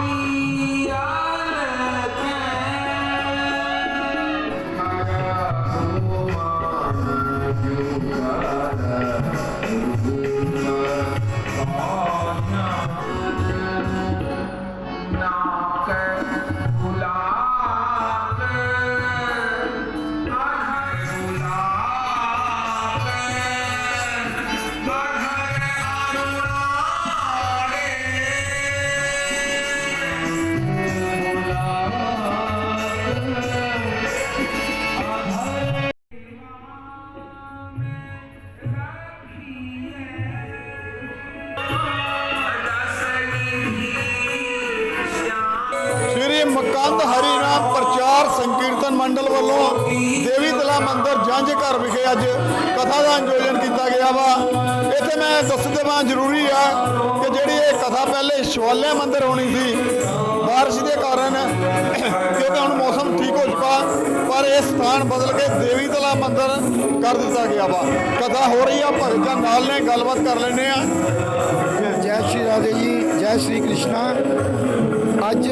Bye. ਸੰਤ ਮਕੰਦ ਹਰੀ ਨਾਮ ਪ੍ਰਚਾਰ ਸੰਕੀਰਤਨ ਮੰਡਲ ਵੱਲੋਂ ਦੇਵੀ ਤਲਾ ਮੰਦਿਰ ਜੰਝ ਘਰ ਵਿਖੇ ਅੱਜ ਕਥਾ ਦਾ ਆਯੋਜਨ ਕੀਤਾ ਗਿਆ ਵਾ। ਇੱਥੇ ਮੈਂ ਦੱਸ ਦੇਵਾਂ ਜ਼ਰੂਰੀ ਆ ਕਿ ਜਿਹੜੀ ਇਹ ਕਥਾ ਪਹਿਲੇ ਸ਼ਿਵਾਲਿਆ ਮੰਦਿਰ ਹੋਣੀ ਸੀ, ਬਾਰਿਸ਼ ਦੇ ਕਾਰਨ ਕਿਉਂਕਿ ਹੁਣ ਮੌਸਮ ਠੀਕ ਹੋ ਚੁੱਕਾ, ਪਰ ਇਹ ਸਥਾਨ ਬਦਲ ਕੇ ਦੇਵੀ ਤਲਾ ਮੰਦਿਰ ਕਰ ਦਿੱਤਾ ਗਿਆ ਵਾ। ਕਥਾ ਹੋ ਰਹੀ ਆ, ਭਗਤਾਂ ਨਾਲ ਨੇ ਗੱਲਬਾਤ ਕਰ ਲੈਂਦੇ ਆ। ਜੈ ਸ਼੍ਰੀ ਰਾਧੇ ਜੀ, ਜੈ ਸ਼੍ਰੀ ਕ੍ਰਿਸ਼ਨਾ। ਅੱਜ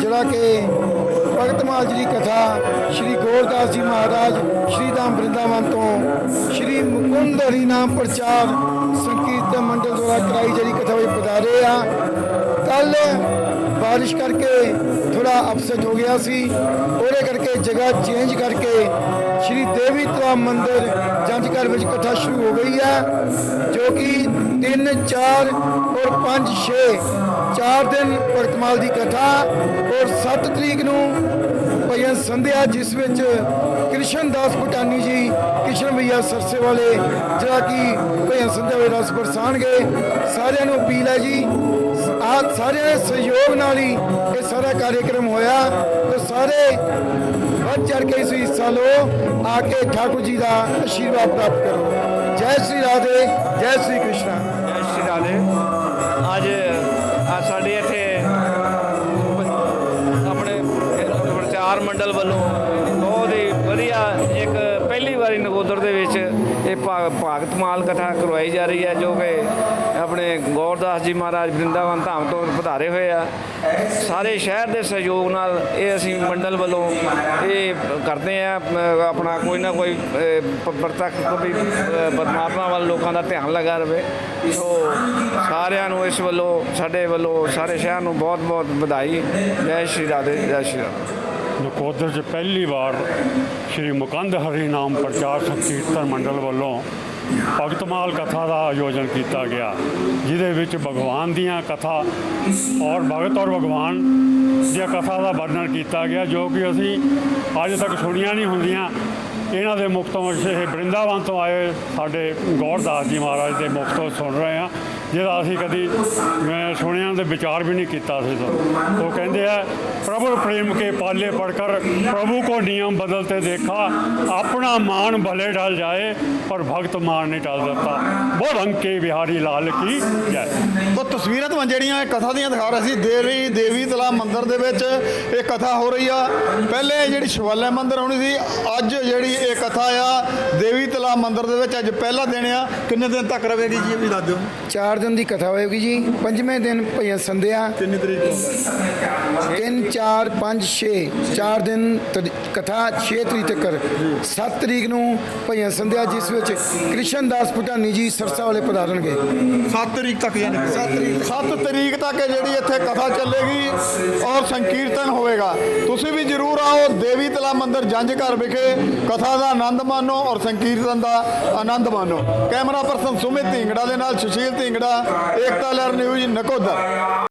ਜਿਹੜਾ ਕਿ ਭਗਤ ਮਾਲ ਜੀ ਦੀ ਕਥਾ ਸ਼੍ਰੀ ਗੋਰਦਾਸ ਜੀ ਮਹਾਰਾਜ ਸ਼੍ਰੀ ਧਾਮ ਬ੍ਰਿੰਦਾਵਨ ਤੋਂ ਸ਼੍ਰੀ ਮੁਕੁੰਦ ਹਰੀ ਨਾਮ ਪ੍ਰਚਾਰ ਸੰਕੀਰਤਨ ਮੰਡਲ ਦੁਆਰਾ ਕਰਾਈ ਜਿਹੜੀ ਕਥਾ ਵਿੱਚ ਪਧਾਰੇ ਆ। ਕੱਲ ਬਾਰਿਸ਼ ਕਰਕੇ ਥੋੜਾ ਅਪਸੈਟ ਹੋ ਗਿਆ ਸੀ। ਉਹਦੇ ਕਰਕੇ ਜਗ੍ਹਾ ਚੇਂਜ ਕਰਕੇ ਸ਼੍ਰੀ ਦੇਵੀ ਤਲਾ ਮੰਦਿਰ ਜੰਜਕਰ ਵਿੱਚ ਕਥਾ ਸ਼ੁਰੂ ਹੋ ਗਈ ਹੈ ਜੋ ਕਿ 3 4 ਔਰ 5 6 ਚਾਰ ਦਿਨ ਭਗਤਮਾਲ ਦੀ ਕਥਾ ਔਰ 7 ਤਰੀਕ ਨੂੰ ਭਜਨ ਸੰਧਿਆ, ਜਿਸ ਵਿੱਚ ਕ੍ਰਿਸ਼ਨ ਦਾਸ ਭਟਾਨੀ ਜੀ, ਕ੍ਰਿਸ਼ਨ ਭਈਆ ਸਰਸੇ ਵਾਲੇ ਜਿਹੜਾ ਕਿ ਭਜਨ ਸੰਧਿਆ ਵਿੱਚ ਰਸ ਬਰਸਾਣਗੇ, ਸਾਰਿਆਂ ਨੂੰ ਅਪੀਲ ਹੈ ਜੀ। ਆ ਸਾਰਿਆਂ ਦੇ ਸਹਿਯੋਗ ਨਾਲ ਹੀ ਇਹ ਸਾਰਾ ਕਾਰਜਕ੍ਰਮ ਹੋਇਆ। ਤੇ ਸਾਰੇ ਵੱਧ ਚੜ ਕੇ ਇਸ ਹਿੱਸਾ ਲਓ, ਆ ਕੇ ਠਾਕੁਰ ਜੀ ਦਾ ਆਸ਼ੀਰਵਾਦ ਪ੍ਰਾਪਤ ਕਰੋ। ਜੈ ਸ਼੍ਰੀ ਰਾਧੇ, ਜੈ ਸ਼੍ਰੀ ਕ੍ਰਿਸ਼ਨ। ਜੈ ਸ਼੍ਰੀ ਰਾਧੇ। ਅੱਜ ਸਾਡੇ ਇੱਥੇ ਆਪਣੇ ਪ੍ਰਚਾਰ ਮੰਡਲ ਵੱਲੋਂ ਬਹੁਤ ਹੀ ਵਧੀਆ ਇੱਕ ਪਹਿਲੀ ਵਾਰੀ ਨਗੋਦਰ ਦੇ ਵਿੱਚ ਇਹ ਭਾ- ਭਾਗਤ ਮਾਲ ਕਥਾ ਕਰਵਾਈ ਜਾ ਰਹੀ ਹੈ ਜੋ ਕਿ ਆਪਣੇ ਗੌਰਦਾਸ ਜੀ ਮਹਾਰਾਜ ਬ੍ਰਿੰਦਾਵਨ ਧਾਮ ਤੋਂ ਪਧਾਰੇ ਹੋਏ ਆ। ਸਾਰੇ ਸ਼ਹਿਰ ਦੇ ਸਹਿਯੋਗ ਨਾਲ ਇਹ ਅਸੀਂ ਮੰਡਲ ਵੱਲੋਂ ਇਹ ਕਰਦੇ ਆ ਆਪਣਾ ਕੋਈ ਨਾ ਕੋਈ ਪ੍ਰਤੱਖ ਕੋਈ ਪਰਮਾਤਮਾ ਵੱਲ ਲੋਕਾਂ ਦਾ ਧਿਆਨ ਲਗਾ ਰਵੇ। ਸੋ ਸਾਰਿਆਂ ਨੂੰ ਇਸ ਵੱਲੋਂ, ਸਾਡੇ ਵੱਲੋਂ, ਸਾਰੇ ਸ਼ਹਿਰ ਨੂੰ ਬਹੁਤ ਬਹੁਤ ਵਧਾਈ। ਜੈ ਸ਼੍ਰੀ ਰਾਧੇ, ਜੈ ਸ਼੍ਰੀ ਰਾਧੇ। ਨਕੋਦਰ 'ਚ ਪਹਿਲੀ ਵਾਰ ਸ਼੍ਰੀ ਮੁਕੰਦ ਹਰੀ ਨਾਮ ਪ੍ਰਚਾਰ ਸੰਕੀਰਤਨ ਮੰਡਲ ਵੱਲੋਂ ਭਗਤਮਾਲ ਕਥਾ ਦਾ ਆਯੋਜਨ ਕੀਤਾ ਗਿਆ, ਜਿਹਦੇ ਵਿੱਚ ਭਗਵਾਨ ਦੀਆਂ ਕਥਾ ਔਰ ਭਗਤ ਔਰ ਭਗਵਾਨ ਦੀਆਂ ਕਥਾ ਦਾ ਵਰਣਨ ਕੀਤਾ ਗਿਆ, ਜੋ ਕਿ ਅਸੀਂ ਅੱਜ ਤੱਕ ਸੁਣੀਆਂ ਨਹੀਂ ਹੁੰਦੀਆਂ। ਇਹਨਾਂ ਦੇ ਮੁਖ ਤੋਂ ਇਹ ਬ੍ਰਿੰਦਾਵਨ ਤੋਂ ਆਏ ਸਾਡੇ ਗੌਰਦਾਸ ਜੀ ਮਹਾਰਾਜ ਦੇ ਮੁਖ ਤੋਂ ਸੁਣ ਰਹੇ ਹਾਂ, ਜਿਹਦਾ ਅਸੀਂ ਕਦੀ ਮੈਂ ਸੁਣਿਆ ਤੇ ਵਿਚਾਰ ਵੀ ਨਹੀਂ ਕੀਤਾ ਸੀ। ਤਾਂ ਉਹ ਕਹਿੰਦੇ ਆ प्रभु प्रेम के पाले पढ़कर प्रभु को नियम बदलते देखा अपना मान भले डाल जाए पर भक्त मान नहीं डाल सकता बोल अंके बिहारी लाल की ਜੈ। ਉਹ ਤਸਵੀਰਾਂ ਤੁਹਾਨੂੰ ਜਿਹੜੀਆਂ ਇਹ ਕਥਾ ਦੀਆਂ ਦਿਖਾ ਰਹੇ ਸੀ, ਦੇਵੀ ਦੇਵੀ ਤਲਾ ਮੰਦਿਰ ਦੇ ਵਿੱਚ ਇਹ ਕਥਾ ਹੋ ਰਹੀ ਆ। ਪਹਿਲੇ ਜਿਹੜੀ ਸ਼ਿਵਾਲਿਆ ਮੰਦਿਰ ਹੋਣੀ ਸੀ, ਅੱਜ ਜਿਹੜੀ ਇਹ ਕਥਾ ਆ ਦੇਵੀ ਤਲਾ ਮੰਦਿਰ ਦੇ ਵਿੱਚ ਅੱਜ ਪਹਿਲਾ ਦਿਨ ਆ। ਕਿੰਨੇ ਦਿਨ ਤੱਕ ਰਹੇਗੀ ਜੀ ਇਹ ਵੀ ਦੱਸ ਦਿਓ। ਚਾਰ ਦਿਨ ਦੀ ਕਥਾ ਹੋਏਗੀ ਜੀ। ਪੰਜਵੇਂ ਦਿਨ ਭਜਨ ਸੰਧਿਆ। ਕਿੰਨੀ ਤਰੀਕ ਤੋਂ? 3 4 5 6 ਚਾਰ ਦਿਨ ਕਥਾ 6 ਤਰੀਕ ਤੱਕ 7 ਤਰੀਕ ਨੂੰ ਭਜਨ ਸੰਧਿਆ ਜਿਸ ਵਿੱਚ ਕ੍ਰਿਸ਼ਨ ਦਾਸ ਭਟਾਨੀ ਜੀ ਸਰਸਾ ਵਾਲੇ ਪਧਾਰਨਗੇ। 7 ਤਰੀਕ ਤੱਕ ਯਾਨੀ 7 ਤਰੀਕ 7 ਤਰੀਕ ਤੱਕ ਜਿਹੜੀ ਇੱਥੇ ਕਥਾ ਚੱਲੇਗੀ ਔਰ ਸੰਕੀਰਤਨ ਹੋਵੇਗਾ। ਤੁਸੀਂ ਵੀ ਜਰੂਰ ਆਓ। ਦੇਵੀ ਤਲਾ ਮੰਦਿਰ ਜੰਝ ਘਰ ਵਿਖੇ ਕਥਾ ਦਾ ਆਨੰਦ ਮਾਣੋ ਔਰ ਸੰਕੀਰਤਨ ਦਾ ਆਨੰਦ ਮਾਣੋ। ਕੈਮਰਾ ਪਰਸਨ ਸੁਮਿਤ ਢਿੰਗੜਾ ਦੇ ਨਾਲ ਸੁਸ਼ੀਲ ਢਿੰਗੜਾ, ਏਕਤਾ ਲਹਿਰ ਨਿਊਜ਼ ਨਕੋਦਰ।